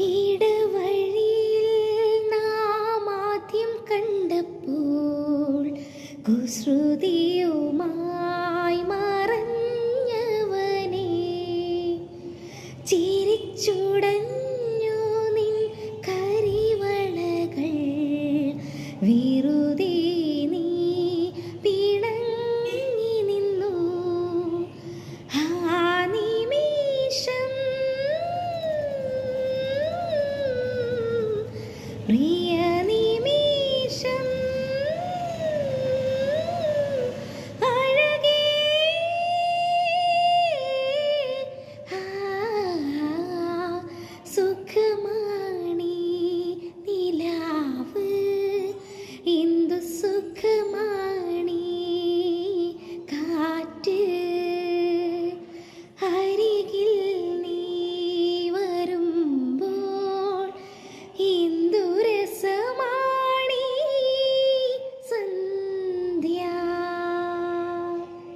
ഇടവഴിയിൽ നാം ആദ്യം കണ്ടപ്പോൾ മറഞ്ഞവനെ. ചിരിച്ചുടഞ്ഞു നിൻ കരിവളകൾ വെറുതെ Ria